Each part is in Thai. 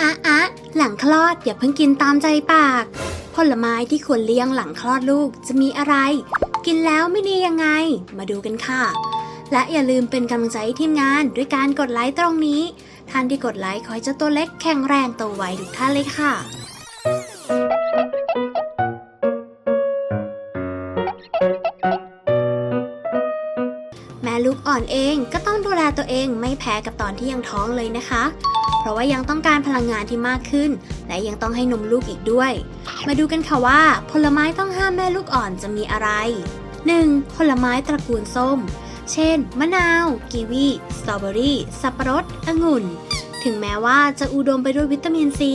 อะอะหลังคลอดอย่าเพิ่งกินตามใจปาก ผลไม้ที่ควรเลี้ยงหลังคลอดลูกจะมีอะไร กินแล้วไม่ดียังไง มาดูกันค่ะ และอย่าลืมเป็นกำลังใจให้ทีมงานด้วยการกดไลค์ตรงนี้ ท่านที่กดไลค์ขอให้เจ้าตัวเล็กแข็งแรงโตไวทุกท่านเลยค่ะ อ่อนเองก็ต้องดูแลตัวเองไม่แพ้กับตอนที่ยังท้องเลยนะคะ เพราะว่ายังต้องการพลังงานที่มากขึ้น และยังต้องให้นมลูกอีกด้วย มาดูกันค่ะว่า ผลไม้ต้องห้ามแม่ลูกอ่อนจะมีอะไร 1. ผลไม้ตระกูลส้ม เช่น มะนาว กีวี สตรอเบอรี่ สับปะรด องุ่น ถึงแม้ว่าจะอุดมไปด้วยวิตามินซี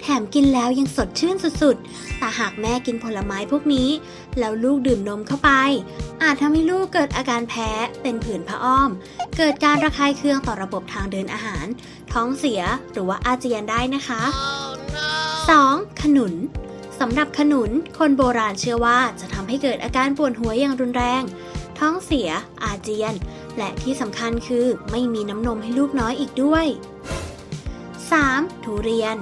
แถมกินแล้วยังสดชื่นสุดๆ แต่หากแม่กินผลไม้พวกนี้ แล้วลูกดื่มนมเข้าไป อาจทำให้ลูกเกิดอาการแพ้ เป็นผื่นผ้าอ้อม เกิดการระคายเคืองต่อระบบทางเดินอาหาร ท้องเสียหรือว่าอาเจียนได้นะคะ 2. ขนุนสำหรับขนุน คนโบราณเชื่อว่าจะทำให้เกิดอาการปวดหัวอย่างรุนแรง ท้องเสีย อาเจียน และที่สำคัญคือไม่มีน้ำนมให้ลูกน้อยอีกด้วย 3. ทุเรียน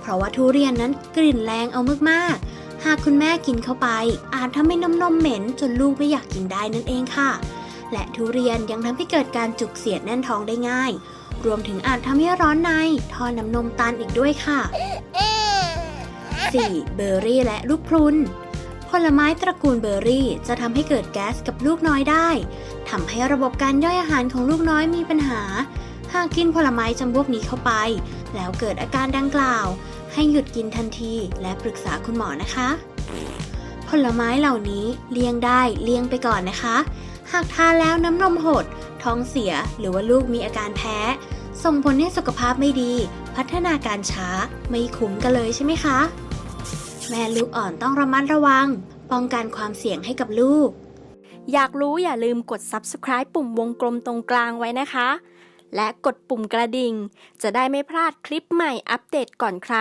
เพราะว่าทุเรียนนั้นกลิ่นแรงเอามากๆ หากคุณแม่กินเข้าไป อาจทำให้น้ำนมเหม็นจนลูกไม่อยากกินได้นั่นเองค่ะ และทุเรียนยังทำให้เกิดการจุกเสียดแน่นท้องได้ง่าย รวมถึงอาจทำให้ร้อนในท่อน้ำนมตันอีกด้วยค่ะ 4. เบอร์รี่และลูกพรุนผลไม้ตระกูลเบอร์รี่จะทำให้เกิดแก๊สกับลูกน้อยได้ทำให้ระบบการย่อยอาหารของลูกน้อยมีปัญหา หากกินผลไม้จำพวกนี้เข้าไป แล้วเกิดอาการดังกล่าว ให้หยุดกินทันทีและปรึกษาคุณหมอนะคะ ผลไม้เหล่านี้เลี่ยงได้เลี่ยงไปก่อนนะคะ หากทานแล้วน้ำนมหด ท้องเสียหรือว่าลูกมีอาการแพ้ ส่งผลให้สุขภาพไม่ดี พัฒนาการช้าไม่คุ้มกันเลยใช่ไหมคะ แม่ลูกอ่อนต้องระมัดระวัง ป้องกันความเสี่ยงให้กับลูก อยากรู้อย่าลืมกด subscribe ปุ่มวงกลมตรงกลางไว้นะคะ และกดปุ่มกระดิ่ง จะได้ไม่พลาดคลิปใหม่อัปเดตก่อนใคร